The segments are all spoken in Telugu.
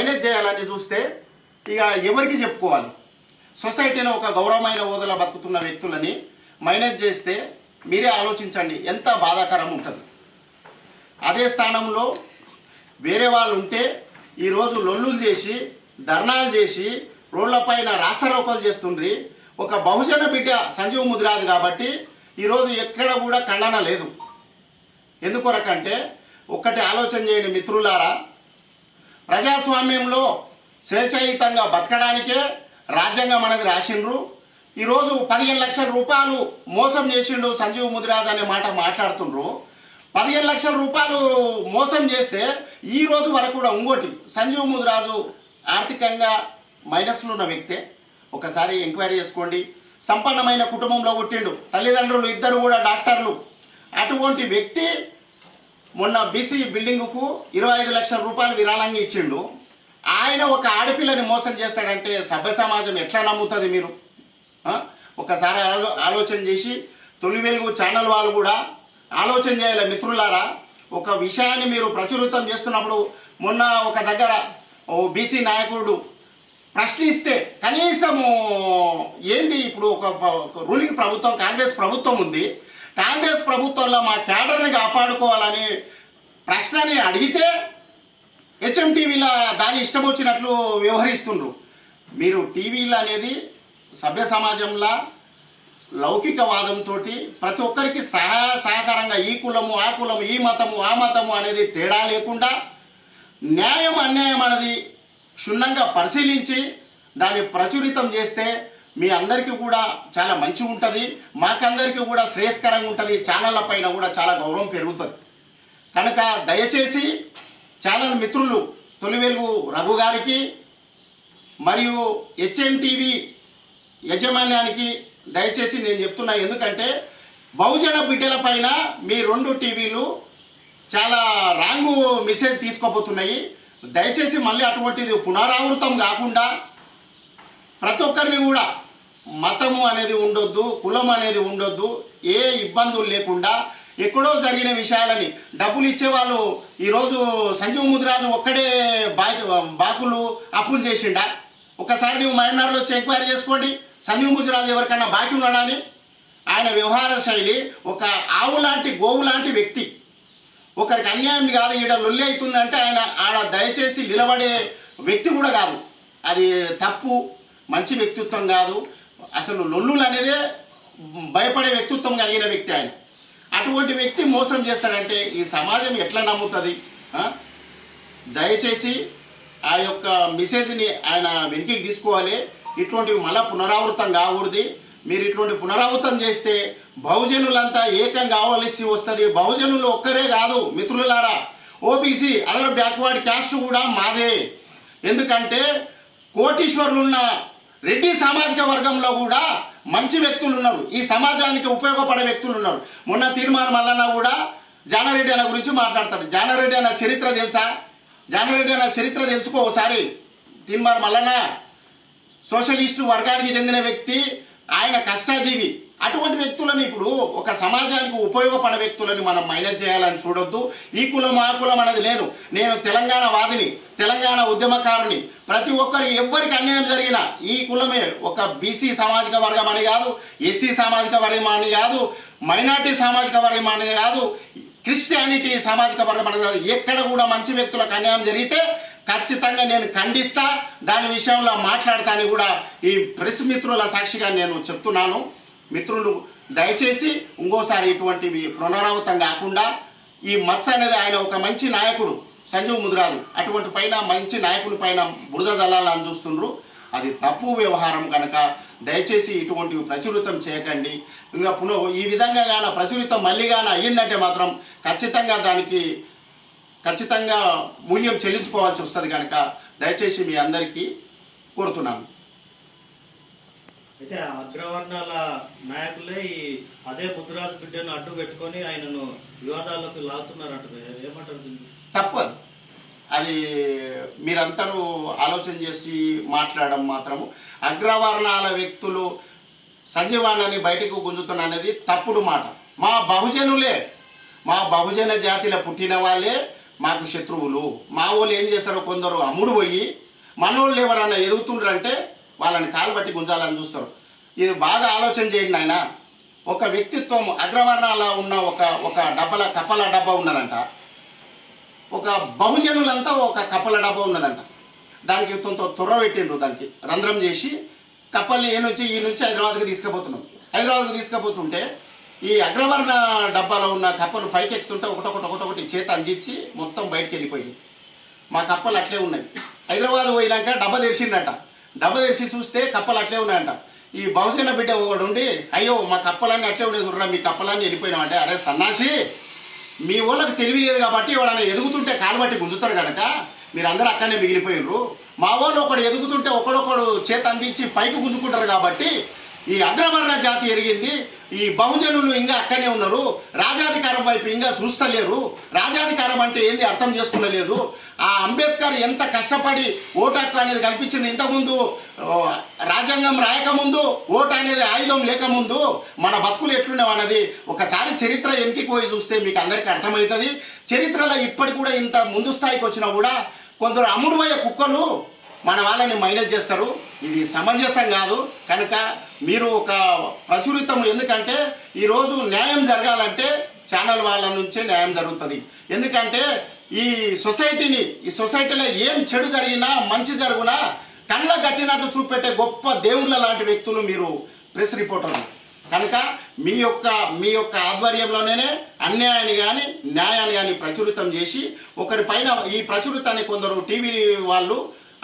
మైనేజ్ చేయాలని చూస్తే ఇక ఎవరికి చెప్పుకోవాలి? సొసైటీలో ఒక గౌరవమైన హోదాలో బతుకుతున్న వ్యక్తులని మైనేజ్ చేస్తే మీరే ఆలోచించండి ఎంత బాధాకరం ఉంటుంది. అదే స్థానంలో వేరే వాళ్ళు ఉంటే ఈరోజు లొల్లులు చేసి ధర్నాలు చేసి రోడ్లపైన రాస్తారోకలు చేస్తుండ్రి. ఒక బహుజన బిడ్డ సంజీవ్ ముదిరాజు కాబట్టి ఈరోజు ఎక్కడ కూడా ఖండన లేదు. ఎందుకొరకంటే ఒక్కటి ఆలోచన చేయండి మిత్రులారా ప్రజాస్వామ్యంలో స్వేచ్ఛాయుతంగా బతకడానికే రాజ్యాంగం అనేది రాసిండ్రు. ఈరోజు పదిహేను లక్షల రూపాయలు మోసం చేసిండు సంజీవ్ ముదిరాజ్ అనే మాట మాట్లాడుతుండ్రు. పదిహేను లక్షల రూపాయలు మోసం చేస్తే ఈ రోజు వరకు కూడా ఇంకోటి సంజీవ్ ముదిరాజు ఆర్థికంగా మైనస్లో ఉన్న వ్యక్తే. ఒకసారి ఎంక్వైరీ చేసుకోండి. సంపన్నమైన కుటుంబంలో పుట్టిండు. తల్లిదండ్రులు ఇద్దరు కూడా డాక్టర్లు. అటువంటి వ్యక్తి మొన్న బీసీ బిల్డింగుకు ఇరవై ఐదు లక్షల రూపాయలు విరాళంగా ఇచ్చిండు. ఆయన ఒక ఆడపిల్లని మోసం చేస్తాడంటే సభ్య సమాజం ఎట్లా నమ్ముతుంది మీరు? ఒకసారి ఆలో ఆలోచన చేసి తొలి వెలుగు ఛానల్ వాళ్ళు కూడా ఆలోచన చేయాలి మిత్రులారా. ఒక విషయాన్ని మీరు ప్రచురితం చేస్తున్నప్పుడు మొన్న ఒక దగ్గర ఓ బీసీ నాయకుడు ప్రశ్నిస్తే కనీసము ఏంది ఇప్పుడు ఒక రూలింగ్ ప్రభుత్వం కాంగ్రెస్ ప్రభుత్వం ఉంది. కాంగ్రెస్ ప్రభుత్వంలో మా క్యాడర్ని కాపాడుకోవాలని ప్రశ్నని అడిగితే హెచ్ఎం టీవీలో దాని ఇష్టం వచ్చినట్లు వ్యవహరిస్తుండ్రు. మీరు టీవీలు అనేది సభ్య సమాజంలో లౌకికవాదంతో ప్రతి ఒక్కరికి సహా సహకారంగా ఈ కులము ఆ కులము ఈ మతము ఆ మతము అనేది తేడా లేకుండా న్యాయం అన్యాయం అనేది క్షుణ్ణంగా పరిశీలించి దాన్ని ప్రచురితం చేస్తే మీ అందరికీ కూడా చాలా మంచి ఉంటుంది. మాకందరికీ కూడా శ్రేయస్కరంగా ఉంటుంది. ఛానళ్ళ పైన కూడా చాలా గౌరవం పెరుగుతుంది. కనుక దయచేసి ఛానల్ మిత్రులు తొలివెలుగు రఘు గారికి మరియు హెచ్ఎం టీవీ యజమాన్యానికి దయచేసి నేను చెప్తున్నా ఎందుకంటే బహుజన బిడ్డల పైన మీ రెండు టీవీలు చాలా రాంగు మెసేజ్ తీసుకోబోతున్నాయి. దయచేసి మళ్ళీ అటువంటిది పునరావృతం కాకుండా ప్రతి ఒక్కరిని కూడా మతము అనేది ఉండొద్దు కులం అనేది ఉండొద్దు ఏ ఇబ్బందులు లేకుండా ఎక్కడో జరిగిన విషయాలని డబ్బులు ఇచ్చేవాళ్ళు ఈరోజు సంజీవ్ ముదిరాజు ఒక్కడే బాకి బాకులు అప్పులు చేసిండా? ఒకసారి నువ్వు మైనార్లో వచ్చి ఎంక్వైరీ చేసుకోండి. సంజీవ్ ముదిరాజు ఎవరికైనా బాకీ ఉన్నాడా ఆయన వ్యవహార శైలి ఒక ఆవు లాంటి గోవు లాంటి వ్యక్తి. ఒకరికి అన్యాయం కాదు ఈడ లొల్లి అవుతుందంటే ఆయన ఆడ దయచేసి నిలబడే వ్యక్తి కూడా కాదు. అది తప్పు మంచి వ్యక్తిత్వం కాదు. అసలు లొల్లులు అనేదే భయపడే వ్యక్తిత్వం కలిగిన వ్యక్తి ఆయన. అటువంటి వ్యక్తి మోసం చేస్తాడంటే ఈ సమాజం ఎట్లా నమ్ముతుంది? దయచేసి ఆ యొక్క మెసేజ్ని ఆయన వెనక్కి తీసుకోవాలి. ఇటువంటివి మళ్ళా పునరావృతం కాకూడదు. మీరు ఇటువంటి పునరావృతం చేస్తే బహుజనులంతా ఏకం కావలసి వస్తుంది. బహుజనులు ఒక్కరే కాదు మిత్రులారా. ఓబీసీ అదర్ బ్యాక్వర్డ్ క్యాస్ట్ కూడా మాదే. ఎందుకంటే కోటీశ్వరులున్న రెడ్డి సామాజిక వర్గంలో కూడా మంచి వ్యక్తులు ఉన్నారు. ఈ సమాజానికి ఉపయోగపడే వ్యక్తులు ఉన్నారు. మొన్న తీర్మానం అల్లన్న కూడా జానారెడ్డి అన్న గురించి మాట్లాడతాడు. జానారెడ్డి అన్న చరిత్ర తెలుసా? జానారెడ్డి అన్న చరిత్ర తెలుసుకో ఒకసారి. తీర్మానం అల్లన్న సోషలిస్టు వర్గానికి చెందిన వ్యక్తి ఆయన కష్టాజీవి. అటువంటి వ్యక్తులను ఇప్పుడు ఒక సమాజానికి ఉపయోగపడే వ్యక్తులని మనం మైనస్ చేయాలని చూడొద్దు. ఈ కులం ఆ కులం అనేది నేను నేను తెలంగాణ వాదిని తెలంగాణ ఉద్యమకారుని. ప్రతి ఒక్కరు ఎవ్వరికి అన్యాయం జరిగినా ఈ కులమే ఒక బీసీ సామాజిక వర్గం అని కాదు ఎస్సీ సామాజిక వర్గం అని కాదు మైనార్టీ సామాజిక వర్గం అని కాదు క్రిస్టియానిటీ సామాజిక వర్గం అనేది కాదు. ఎక్కడ కూడా మంచి వ్యక్తులకు అన్యాయం జరిగితే ఖచ్చితంగా నేను ఖండిస్తా. దాని విషయంలో మాట్లాడతాని కూడా ఈ ప్రెస్ మిత్రుల సాక్షిగా నేను చెప్తున్నాను. మిత్రులు దయచేసి ఇంకోసారి ఇటువంటివి పునరావృతం కాకుండా ఈ మచ్చ అనేది ఆయన ఒక మంచి నాయకుడు సంజీవ్ ముద్రాలు అటువంటి పైన మంచి నాయకుని పైన బురద జల్లాలని చూస్తుండ్రు. అది తప్పు వ్యవహారం కనుక దయచేసి ఇటువంటివి ప్రచురితం చేయకండి. ఇంకా పునః ఈ విధంగా గాన ప్రచురితం మళ్ళీ గాన అయ్యిందంటే మాత్రం ఖచ్చితంగా దానికి ఖచ్చితంగా మూల్యం చెల్లించుకోవాల్సి వస్తుంది కనుక దయచేసి మీ అందరికీ కోరుతున్నాను. అయితే అగ్రవర్ణాల నాయకులే ఈ అదే ముద్దురాజు బిడ్డను అడ్డు పెట్టుకొని ఆయనను వివాదాలకు లాగుతున్నారట ఏమంటారు తప్పదు. అది మీరందరూ ఆలోచన చేసి మాట్లాడడం మాత్రము. అగ్రవర్ణాల వ్యక్తులు సంజీవానని బయటకు గుంజుతున్న అనేది తప్పుడు మాట. మా బహుజనులే మా బహుజన జాతిలో పుట్టిన వాళ్ళే మాకు శత్రువులు. మా వాళ్ళు ఏం చేస్తారో కొందరు అమ్ముడు పోయి మనోళ్ళు ఎవరన్నా ఎదుగుతుండ్రంటే వాళ్ళని కాలు బట్టి గుంజాలని చూస్తారు. ఇది బాగా ఆలోచన చేయండి ఆయన ఒక వ్యక్తిత్వం అగ్రవర్ణాల ఉన్న ఒక ఒక డబ్బల కపల డబ్బా ఉన్నదంట. ఒక బహుజనులంతా ఒక కపల డబ్బా ఉన్నదంట. దానికి కొంత తుర్ర పెట్టిండ్రు దానికి. రంధ్రం చేసి కప్పల్ని ఏ నుంచి ఈ నుంచి హైదరాబాద్కి తీసుకుపోతున్నాం. హైదరాబాద్కి తీసుకుపోతుంటే ఈ అగ్రవర్ణ డబ్బాలో ఉన్న కప్పలు పైకి ఎక్కుతుంటే ఒకటొకటి ఒకటొకటి చేత అందించి మొత్తం బయటికి వెళ్ళిపోయింది మా కప్పలు అట్లే ఉన్నాయి. హైదరాబాద్ పోయినాక డబ్బా తెరిచిండట డబ్బు తెరిచి చూస్తే కప్పలు అట్లే ఉన్నాయంట. ఈ భవసేన బిడ్డ ఒకడు ఉండి అయ్యో మా కప్పలన్నీ అట్లే ఉండే చూడరా మీ కప్పలన్నీ వెళ్ళిపోయినామంటే అరే సన్నాసి మీ వాళ్ళకి తెలివి లేదు కాబట్టి ఎవడన్నా ఎదుగుతుంటే కాలుబట్టి గుంజుతారు కనుక మీరు అక్కడనే మిగిలిపోయినరు. మా వాళ్ళు ఒకడు ఎదుగుతుంటే ఒకడొకడు చేత అందించి పైకి గుంజుకుంటారు కాబట్టి ఈ అగ్రవర్ణ జాతి ఎరిగింది. ఈ బహుజనులు ఇంకా అక్కడనే ఉన్నారు. రాజాధికారం వైపు ఇంకా చూస్తలేరు. రాజాధికారం అంటే ఏంది అర్థం చేసుకునలేదు. ఆ అంబేద్కర్ ఎంత కష్టపడి ఓటు హక్కు అనేది కల్పించింది ఇంతకుముందు రాజ్యాంగం రాయకముందు ఓటు అనేది ఆయుధం లేకముందు మన బతుకులు ఎట్లున్నావు అన్నది ఒకసారి చరిత్ర వెనక్కి పోయి చూస్తే మీకు అందరికీ అర్థమవుతుంది. చరిత్రలో ఇప్పటి కూడా ఇంత ముందు స్థాయికి వచ్చినా కూడా కొందరు అమ్ముడుపోయే కుక్కలు మన వాళ్ళని మైనస్ చేస్తారు. ఇది సమంజసం కాదు. కనుక మీరు ఒక ప్రచురితం ఎందుకంటే ఈరోజు న్యాయం జరగాలంటే ఛానల్ వాళ్ళ నుంచే న్యాయం జరుగుతుంది. ఎందుకంటే ఈ సొసైటీని ఈ సొసైటీలో ఏం చెడు జరిగినా మంచి జరుగునా కళ్ళ కట్టినట్టు చూపెట్టే గొప్ప దేవుళ్ళ లాంటి వ్యక్తులు మీరు ప్రెస్ రిపోర్టర్లు. కనుక మీ యొక్క మీ యొక్క ఆధ్వర్యంలోనే అన్యాయాన్ని కానీ న్యాయాన్ని కానీ ప్రచురితం చేసి ఒకరి పైన ఈ ప్రచురితాన్ని కొందరు టీవీ వాళ్ళు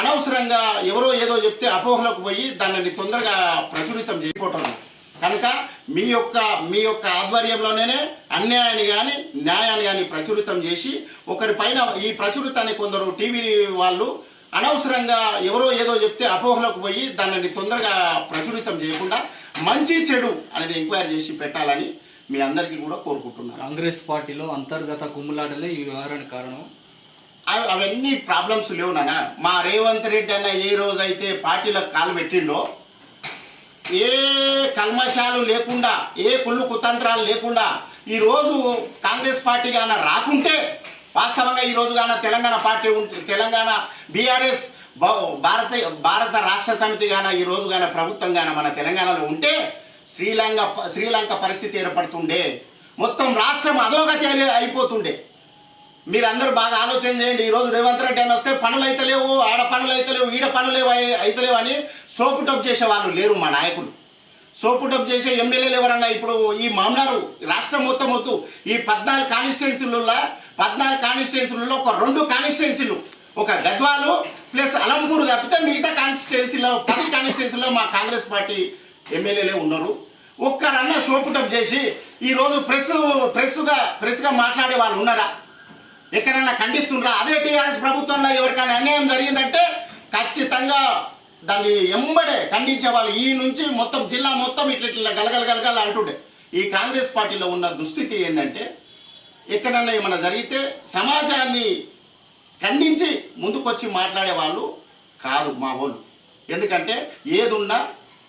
అనవసరంగా ఎవరో ఏదో చెప్తే అపోహలకు పోయి దానిని తొందరగా ప్రచురితం చేయకపోవటం. కనుక మీ యొక్క మీ యొక్క ఆధ్వర్యంలోనే అన్యాయాన్ని కానీ న్యాయాన్ని కానీ ప్రచురితం చేసి ఒకరి పైన ఈ ప్రచురితాన్ని కొందరు టీవీ వాళ్ళు అనవసరంగా ఎవరో ఏదో చెప్తే అపోహలకు పోయి దానిని తొందరగా ప్రచురితం చేయకుండా మంచి చెడు అనేది ఎంక్వైరీ చేసి పెట్టాలని మీ అందరికీ కూడా కోరుకుంటున్నాను. కాంగ్రెస్ పార్టీలో అంతర్గత కుమ్ములాటలే ఈ వ్యవహారానికి కారణం. అవన్నీ ప్రాబ్లమ్స్ లేవు నాన్న. మా రేవంత్ రెడ్డి అన్న ఏ రోజైతే పార్టీలకు కాలు పెట్టిండో ఏ కల్మషాలు లేకుండా ఏ కుళ్ళు కుతంత్రాలు లేకుండా ఈరోజు కాంగ్రెస్ పార్టీ గాన రాకుంటే వాస్తవంగా ఈ రోజు గాన తెలంగాణ పార్టీ ఉంటే తెలంగాణ బీఆర్ఎస్ భారత భారత రాష్ట్ర సమితి గాన ఈ రోజు గాన ప్రభుత్వం గాన మన తెలంగాణలో ఉంటే శ్రీలంక శ్రీలంక పరిస్థితి ఏర్పడుతుండే. మొత్తం రాష్ట్రం అధోగతి అయిపోతుండే. మీరందరూ బాగా ఆలోచన చేయండి. ఈ రోజు రేవంత్ రెడ్డి అని వస్తే పనులు అయితే లేవు ఆడ పనులు అయితలేవు ఈడ పనులు అయి- అయితలేవు అని సోపు టప్ చేసే వాళ్ళు లేరు మా నాయకులు. సోపు టప్ చేసే ఎమ్మెల్యేలు ఎవరన్నా ఇప్పుడు ఈ మామనారు రాష్ట్రం మొత్తం వద్దు. ఈ పద్నాలుగు కాన్స్టిట్యున్సీలలో పద్నాలుగు కానిస్టెన్సీలలో ఒక రెండు కానిస్టెన్సీలు ఒక గద్వాలు ప్లస్ అలంపూర్ తప్పితే మిగతా కాన్స్టిట్యున్సీలో పది కాన్స్టిట్యున్సీలో మా కాంగ్రెస్ పార్టీ ఎమ్మెల్యేలే ఉన్నారు. ఒక్కరన్నా షోపుటప్ చేసి ఈరోజు ప్రెస్ ప్రెస్గా ప్రెస్గా మాట్లాడే వాళ్ళు ఉన్నారా? ఎక్కడైనా ఖండిస్తుండ్రా? అదే టీఆర్ఎస్ ప్రభుత్వంలో ఎవరికైనా అన్యాయం జరిగిందంటే ఖచ్చితంగా దాన్ని ఎంబడే ఖండించే వాళ్ళు ఈ నుంచి మొత్తం జిల్లా మొత్తం ఇట్లా ఇట్లా గలగల గలగల అంటుండే. ఈ కాంగ్రెస్ పార్టీలో ఉన్న దుస్థితి ఏంటంటే ఎక్కడన్నా ఏమైనా జరిగితే సమాజాన్ని ఖండించి ముందుకొచ్చి మాట్లాడే వాళ్ళు కాదు మా వాళ్ళు. ఎందుకంటే ఏదున్నా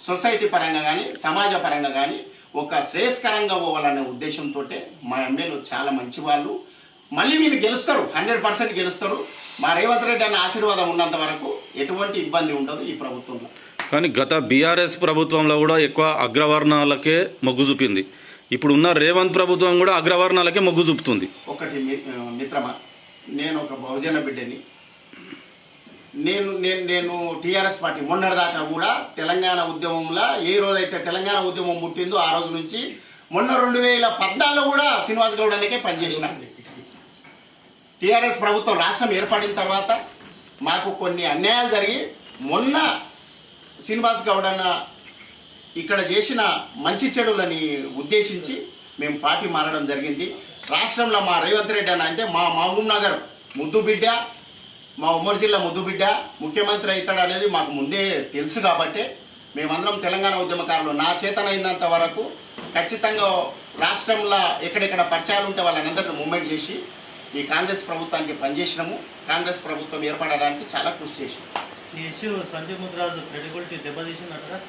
సొసైటీ పరంగా కానీ సమాజ పరంగా కానీ ఒక శ్రేయస్కరంగా పోవాలనే ఉద్దేశంతో మా ఎమ్మెల్యే చాలా మంచి వాళ్ళు మళ్ళీ వీళ్ళు గెలుస్తారు హండ్రెడ్ పర్సెంట్ గెలుస్తారు. మా రేవంత్ రెడ్డి అన్న ఆశీర్వాదం ఉన్నంత వరకు ఎటువంటి ఇబ్బంది ఉండదు ఈ ప్రభుత్వంలో. కానీ గత బీఆర్ఎస్ ప్రభుత్వంలో కూడా ఎక్కువ అగ్రవర్ణాలకే మొగ్గు చూపింది. ఇప్పుడు ఉన్న రేవంత్ ప్రభుత్వం కూడా అగ్రవర్ణాలకే మొగ్గు చూపుతుంది. ఒకటి మిత్రమా నేను ఒక బహుజన బిడ్డని. నేను నేను నేను టీఆర్ఎస్ పార్టీ మొన్నటిదాకా కూడా తెలంగాణ ఉద్యమంలో ఏ రోజైతే తెలంగాణ ఉద్యమం పుట్టిందో ఆ రోజు నుంచి మొన్న రెండు వేల పద్నాలుగులో కూడా శ్రీనివాస్ గౌడ్ అన్నకే పనిచేసిన. టీఆర్ఎస్ ప్రభుత్వం రాష్ట్రం ఏర్పడిన తర్వాత మాకు కొన్ని అన్యాయాలు జరిగి మొన్న శ్రీనివాస్ గౌడ్ అన్న ఇక్కడ చేసిన మంచి చెడులని ఉద్దేశించి మేము పార్టీ మారడం జరిగింది. రాష్ట్రంలో మా రేవంత్ రెడ్డి అన్న అంటే మా మహబూబ్ నగర్ ముద్దుబిడ్డ మా ఉమ్మడి జిల్లా ముద్దుబిడ్డ ముఖ్యమంత్రి అవుతాడు అనేది మాకు ముందే తెలుసు కాబట్టి మేమందరం తెలంగాణ ఉద్యమకారులు. నా చేతనైనంత వరకు ఖచ్చితంగా రాష్ట్రంలో ఎక్కడెక్కడ పరిచయాలు ఉంటే వాళ్ళనందరినీ మూమెంట్ చేసి ఈ కాంగ్రెస్ ప్రభుత్వానికి పనిచేసినాము. కాంగ్రెస్ ప్రభుత్వం ఏర్పడడానికి చాలా కృషి చేసినాము ఈ ఇష్యూ సంజయ్ ముద్రాజు క్రెడిబిలిటీ దెబ్బతీసిందంటారా?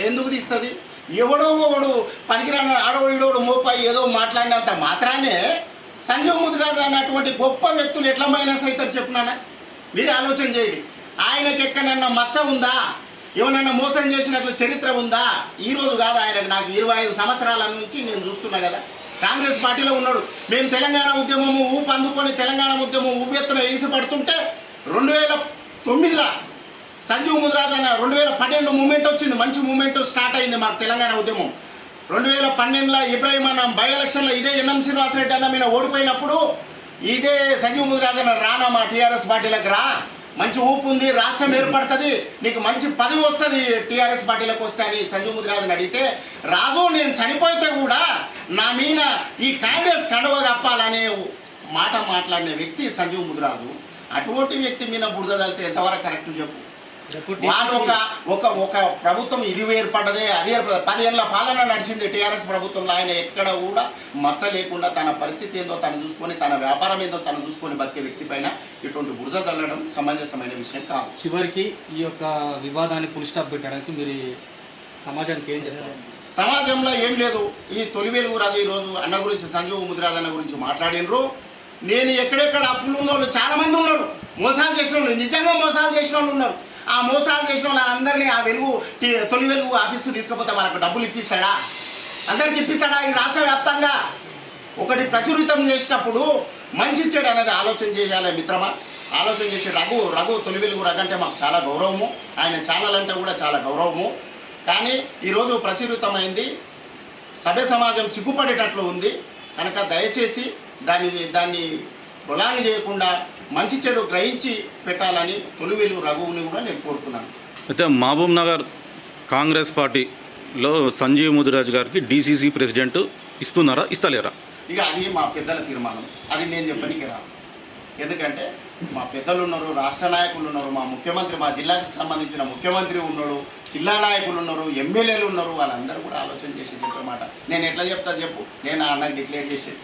ఎందుకు తీస్తుంది? ఎవడో ఒకడు పనికిరాని ఆడో మోపాయి ఏదో మాట్లాడినంత మాత్రానే సంజీవ్ ముదిరాజ్ అన్నటువంటి గొప్ప వ్యక్తులు ఎట్లా మైనస్ అవుతారు చెప్పున్నానా? మీరు ఆలోచన చేయండి. ఆయనకి ఎక్కడన్నా మచ్చ ఉందా? ఏమన్నా మోసం చేసినట్లు చరిత్ర ఉందా? ఈ రోజు కాదు ఆయనకు. నాకు ఇరవై ఐదు సంవత్సరాల నుంచి నేను చూస్తున్నా కదా. కాంగ్రెస్ పార్టీలో ఉన్నాడు. మేము తెలంగాణ ఉద్యమము ఊపు అందుకొని తెలంగాణ ఉద్యమం ఊపెత్తున ఎగిసి పడుతుంటే రెండు వేల తొమ్మిదిలో సంజీవ్ ముదిరాజ్ అన్న రెండు వేల పన్నెండు మూమెంట్ వచ్చింది. మంచి మూమెంట్ స్టార్ట్ అయింది మాకు తెలంగాణ ఉద్యమం. రెండు వేల పన్నెండులో ఇబ్రాహిం అన్న బై ఎలక్షన్లో ఇదే ఎన్ఎం శ్రీనివాసరెడ్డి అన్న మీద ఓడిపోయినప్పుడు ఇదే సంజీవ్ ముదిరాజ్ అన్న రానా మా టీఆర్ఎస్ పార్టీలకు రా. మంచి ఊపు ఉంది రాష్ట్రం ఏర్పడుతుంది నీకు మంచి పదవి వస్తుంది టీఆర్ఎస్ పార్టీలకు వస్తే అని సంజీవ్ ముదిరాజుని అడిగితే రాజు నేను చనిపోతే కూడా నా మీద ఈ కాంగ్రెస్ కండవ కప్పాలనే మాట మాట్లాడిన వ్యక్తి సంజీవ్ ముదిరాజు. అటువంటి వ్యక్తి మీద బురద తలితే ఎంతవరకు కరెక్ట్ చెప్పు? వాళ్ళు ఒక ఒక ఒక ప్రభుత్వం ఇది ఏర్పడ్డదే అది ఏర్పడదు పదేళ్ళ పాలన నడిచింది టీఆర్ఎస్ ప్రభుత్వంలో. ఆయన ఎక్కడ కూడా మచ్చ లేకుండా తన పరిస్థితి ఏందో తను చూసుకొని తన వ్యాపారం ఏందో తను చూసుకొని బతికే వ్యక్తి పైన ఇటువంటి బురద చల్లడం సమంజసమైన విషయం కాదు. చివరికి ఈ యొక్క వివాదాన్ని ఫుల్ స్టాప్ పెట్టడానికి మీరు సమాజానికి ఏం చెప్తారు సమాజంలో ఏం లేదు. ఈ తొలి వెలుగు రాజు ఈరోజు అన్న గురించి సంజీవ్ ముదిరాజ్ అన్న గురించి మాట్లాడినరు. నేను ఎక్కడెక్కడ అప్పులు ఉన్న వాళ్ళు చాలా మంది ఉన్నారు. మోసాలు చేసిన వాళ్ళు నిజంగా మోసాలు చేసిన వాళ్ళు ఉన్నారు. ఆ మోసాలు చేసిన వాళ్ళందరినీ ఆ వెలుగు తొలి వెలుగు ఆఫీస్కి తీసుకుపోతే వాళ్ళకు డబ్బులు ఇప్పిస్తాడా? అందరికి ఇప్పిస్తాడా ఈ రాష్ట్ర వ్యాప్తంగా? ఒకటి ప్రచురితం చేసినప్పుడు మంచి చెడు అనేది ఆలోచన చేయాలి మిత్రమా. ఆలోచన చేసి రఘు రఘు తొలి వెలుగు రఘు అంటే మాకు చాలా గౌరవము. ఆయన ఛానల్ అంటే కూడా చాలా గౌరవము. కానీ ఈరోజు ప్రచురితమైంది సభ్య సమాజం సిగ్గుపడేటట్లు ఉంది. కనుక దయచేసి దాన్ని దాన్ని ప్రొలాంగ్ చేయకుండా మంచి చెడు గ్రహించి పెట్టాలని తొలివేలు రఘువుని కూడా నేను కోరుతున్నాను. అయితే మహబూబ్ నగర్ కాంగ్రెస్ పార్టీలో సంజీవ్ ముదిరాజ్ గారికి డీసీసీ ప్రెసిడెంట్ ఇస్తున్నారా ఇస్తలేరా? ఇక అది మా పెద్దల తీర్మానం. అది నేను చెప్పడానికి రాదు. ఎందుకంటే మా పెద్దలు ఉన్నారు రాష్ట్ర నాయకులు ఉన్నారు మా ముఖ్యమంత్రి మా జిల్లాకి సంబంధించిన ముఖ్యమంత్రి ఉన్నాడు జిల్లా నాయకులు ఉన్నారు ఎమ్మెల్యేలు ఉన్నారు వాళ్ళందరూ కూడా ఆలోచన చేసి చెప్పే మాట. నేను ఎట్లా చెప్తా చెప్పు. నేను అన్నకి డిక్లేర్ చేసేది.